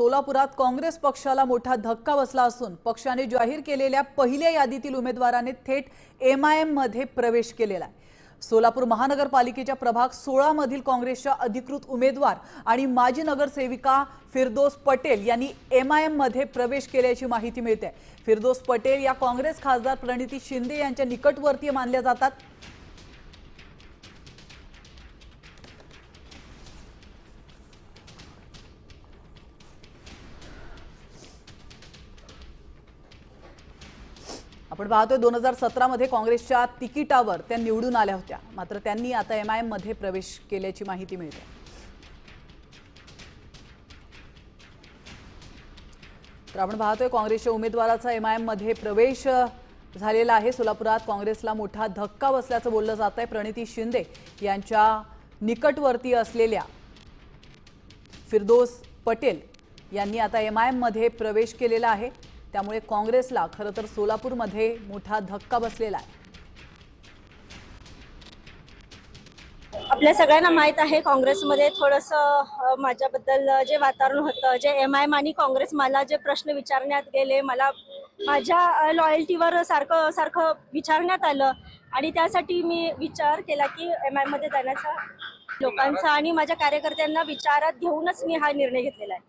सोलापुरात काँग्रेस पक्षाला मोठा धक्का बसला असून पक्षाने जाहीर केलेल्या पहिल्या यादीतील उमेदवाराने थेट एम आय एममध्ये प्रवेश केलेला आहे. सोलापूर महानगरपालिकेच्या प्रभाग सोळा मधील काँग्रेसच्या अधिकृत उमेदवार आणि माजी नगरसेविका फिरदोस पटेल यांनी एम आय एममध्ये प्रवेश केल्याची माहिती मिळते. फिरदोस पटेल या काँग्रेस खासदार प्रणिती शिंदे यांच्या निकटवर्तीय मानल्या जातात. आपण पाहतोय दोन हजार सतरामध्ये काँग्रेसच्या तिकिटावर त्या निवडून आल्या होत्या. मात्र त्यांनी आता एम आय एममध्ये प्रवेश केल्याची माहिती मिळते. तर आपण पाहतोय काँग्रेसच्या उमेदवाराचा एम आय एममध्ये प्रवेश झालेला आहे. सोलापुरात काँग्रेसला मोठा धक्का बसल्याचं बोललं जात आहे प्रणिती शिंदे यांच्या निकटवर्ती असलेल्या फिरदोस पटेल यांनी आता एम आय एममध्ये प्रवेश केलेला आहे. त्यामुळे काँग्रेसला खरं तर सोलापूरमध्ये मोठा धक्का बसलेला आहे. आपल्या सगळ्यांना माहीत आहे काँग्रेसमध्ये थोडंसं माझ्याबद्दल जे वातावरण होतं जे एम आय एम आणि काँग्रेस मला जे प्रश्न विचारण्यात गेले मला माझ्या लॉयल्टीवर सारखं सारखं विचारण्यात आलं. आणि त्यासाठी मी विचार केला की एम आयमध्ये जाण्याचा लोकांचा आणि माझ्या कार्यकर्त्यांना विचारात घेऊनच मी हा निर्णय घेतलेला आहे.